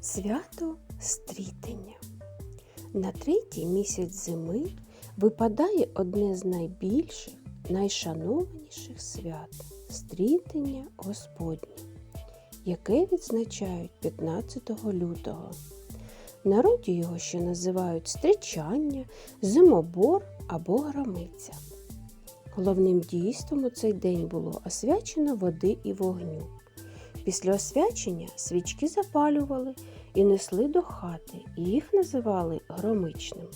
Свято стрітення. На третій місяць зими випадає одне з найбільших, найшанованіших свят стрітення Господнє, яке відзначають 15 лютого. Народі його ще називають стрічання, зимобор або громиця. Головним дійством у цей день було освячено води і вогню. Після освячення свічки запалювали і несли до хати, і їх називали громичними.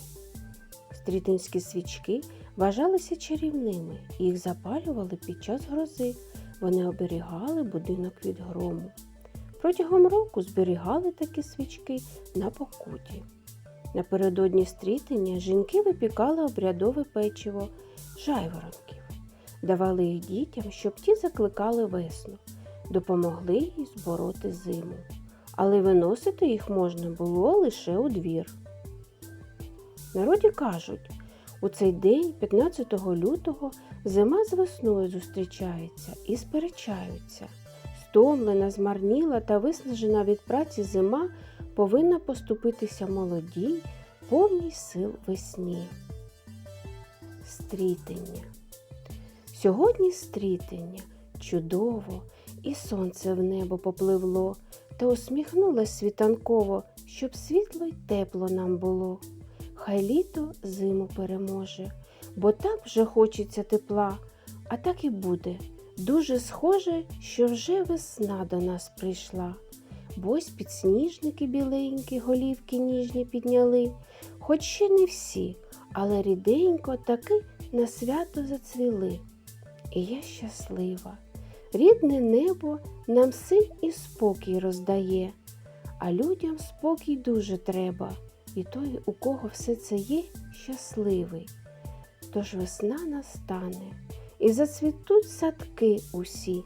Стрітинські свічки вважалися чарівними, їх запалювали під час грози. Вони оберігали будинок від грому. Протягом року зберігали такі свічки на покуті. Напередодні стрітення жінки випікали обрядове печиво жайворонків, давали їх дітям, щоб ті закликали весну допомогли їй збороти зиму, але виносити їх можна було лише у двір. Народі кажуть, у цей день, 15 лютого, зима з весною зустрічається і сперечаються. Стомлена, змарніла та виснажена від праці зима повинна поступитися молодій, повній сил весні. Стрітення. Сьогодні стрітення чудово, і сонце в небо попливло, та усміхнулось світанково, щоб світло й тепло нам було. Хай літо зиму переможе, бо так вже хочеться тепла, а так і буде. Дуже схоже, що вже весна до нас прийшла. Бо ось підсніжники біленькі, голівки ніжні підняли, хоч ще не всі, але ріденько таки на свято зацвіли. І я щаслива. Рідне небо нам силь і спокій роздає, а людям спокій дуже треба, і той, у кого все це є, щасливий. Тож весна настане, і зацвітуть садки усі,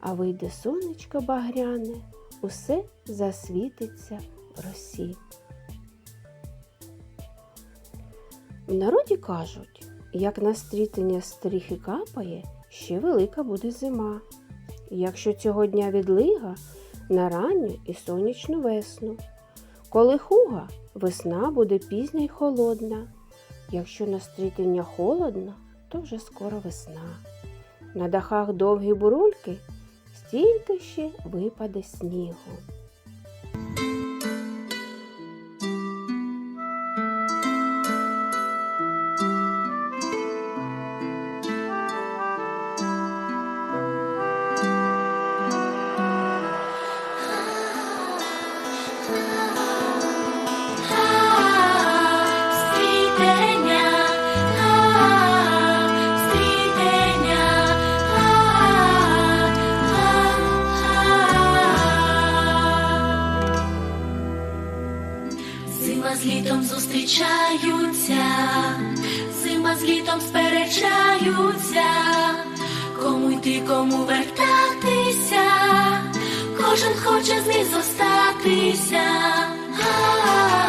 а вийде сонечко багряне, усе засвітиться в росі. В народі кажуть, як на стрітення стріхи капає, ще велика буде зима. Якщо цього дня відлига на ранню і сонячну весну. Коли хуга, весна буде пізня й холодна. Якщо на стрітення холодно, то вже скоро весна. На дахах довгі бурульки стільки ще випаде снігу. Зустрічаються, зима з літом сперечаються, кому йти, кому вертатися, кожен хоче з них зостатися. А,